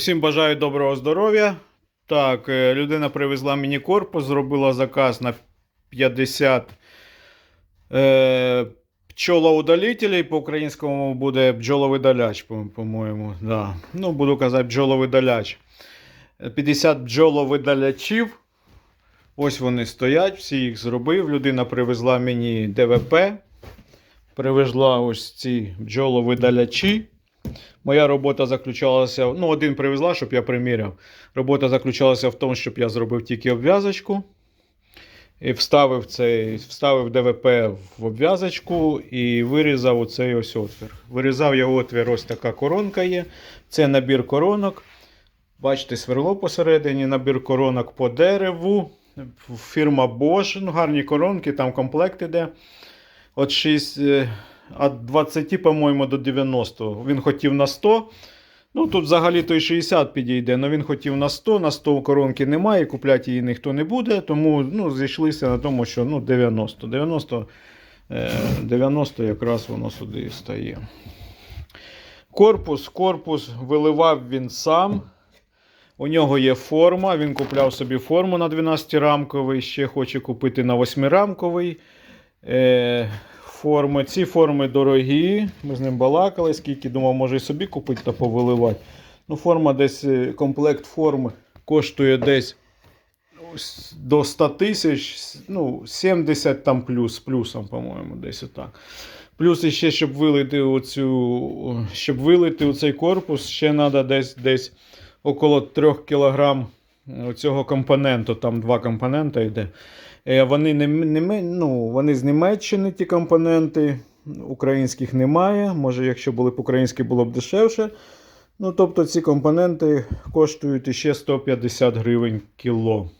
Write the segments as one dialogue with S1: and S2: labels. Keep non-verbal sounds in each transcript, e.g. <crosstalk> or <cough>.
S1: Усім бажаю доброго здоров'я. Так, е, людина привезла мені корпус, зробила заказ на 50 е, пчолоудалителей. По-українському буде бджоловидаляч, по- по-моєму. Да. Ну, буду казати бджоловидаляч. Е, 50 бджоловидалячів. Ось вони стоять, всі їх зробив. Людина привезла мені ДВП. Привезла ось ці бджоловидалячі. Моя робота заключалася, ну, один привезла, щоб я приміряв. Робота заключалася в тому, щоб я зробив тільки обв'язочку. І вставив цей, вставив ДВП в обв'язочку і вирізав оцей ось отвір. Вирізав я отвір, ось така коронка є. Це набір коронок. Бачите, сверло посередині, набір коронок по дереву. Фірма Bosch, ну, гарні коронки, там комплект іде. От 6, е, від 20, по-моєму, до 90. Він хотів на 100. Ну, тут взагалі то й 60 підійде, але він хотів на 100, на 100 коронки немає, купляти її ніхто не буде, тому ну, зійшлися на тому, що ну, 90. 90, е, 90 якраз воно сюди стає. Корпус, корпус виливав він сам. У нього є форма, він купляв собі форму на 12-рамковий, ще хоче купити на 8-рамковий. Форми. Ці форми дорогі. Ми з ним балакали, скільки думав, може і собі купити та повиливати. Ну, форма десь, е, комплект форми коштує десь до 100 тисяч, ну, 70 там плюс, плюсом, по-моєму, десь отак. Плюс іще, щоб вилити оцю, щоб вилити оцей корпус, ще треба десь, десь около 3 кг цього компоненту. Там два компоненти йде. Е, Вони, не, не, ну, вони з Німеччини, ті компоненти. Українських немає. Може, якщо були б українські, було б дешевше. Ну, тобто ці компоненти коштують іще 150 гривень кіло.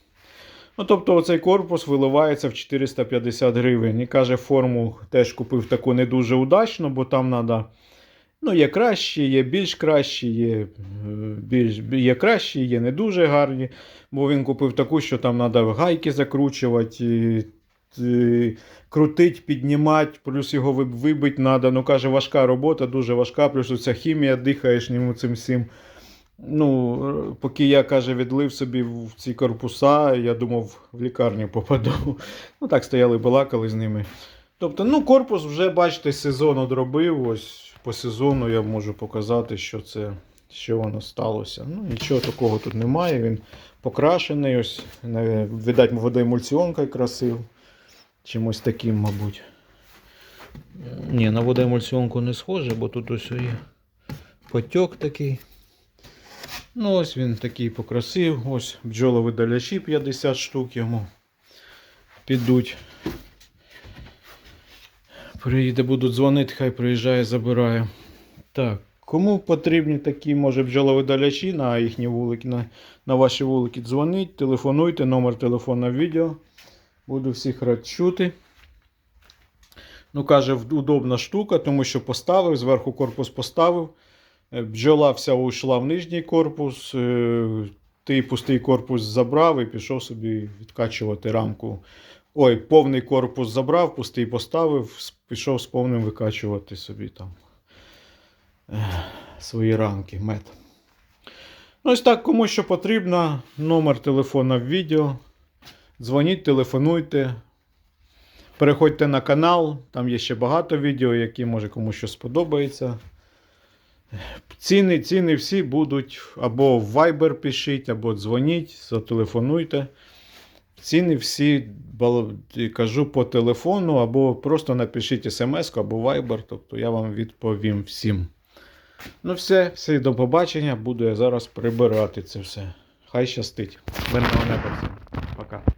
S1: Ну, тобто, оцей корпус виливається в 450 гривень. І каже, форму теж купив таку не дуже удачно, бо там треба. Ну, є кращі, є більш кращі, є, е, більш, є кращі, є не дуже гарні. Бо він купив таку, що там треба гайки закручувати, крутить, піднімати, плюс його ви- вибити треба. Ну, каже, важка робота, дуже важка, плюс ця хімія, дихаєш ньому цим всім. Ну, поки я, каже, відлив собі в ці корпуса, я думав, в лікарню попаду. <laughs> Ну, так стояли, балакали з ними. Тобто, ну, корпус вже, бачите, сезон одробив. Ось по сезону я можу показати, що це, що воно сталося. Ну, нічого такого тут немає. Він покрашений. Ось, видать, водоемульсіонкою красив. Чимось таким, мабуть. Ні, на водоемульсіонку не схоже, бо тут ось є потік такий. Ну, ось він такий покрасив. Ось бджоловидалячі 50 штук йому підуть. Приїде, будуть дзвонити, хай приїжджає, забирає. Так, кому потрібні такі, може, бджоловидалячі на їхні вулики, на, на ваші вулики, дзвоніть, телефонуйте, номер телефона в відео. Буду всіх рад чути. Ну, каже, удобна штука, тому що поставив, зверху корпус поставив. Е, Бджола вся ушла в нижній корпус. е, Ти пустий корпус забрав і пішов собі відкачувати рамку. Ой, повний корпус забрав, пустий поставив, пішов з повним викачувати собі там е, свої рамки, мед. Ну, ось так, кому що потрібно, номер телефона в відео. Дзвоніть, телефонуйте. Переходьте на канал, там є ще багато відео, які може комусь що сподобається. Ціни, ціни всі будуть або в Viber пишіть, або дзвоніть, зателефонуйте. Ціни всі кажу по телефону, або просто напишіть смс або Viber, тобто я вам відповім всім. Ну, все, все, до побачення. Буду я зараз прибирати це все. Хай щастить. Мирного неба всім.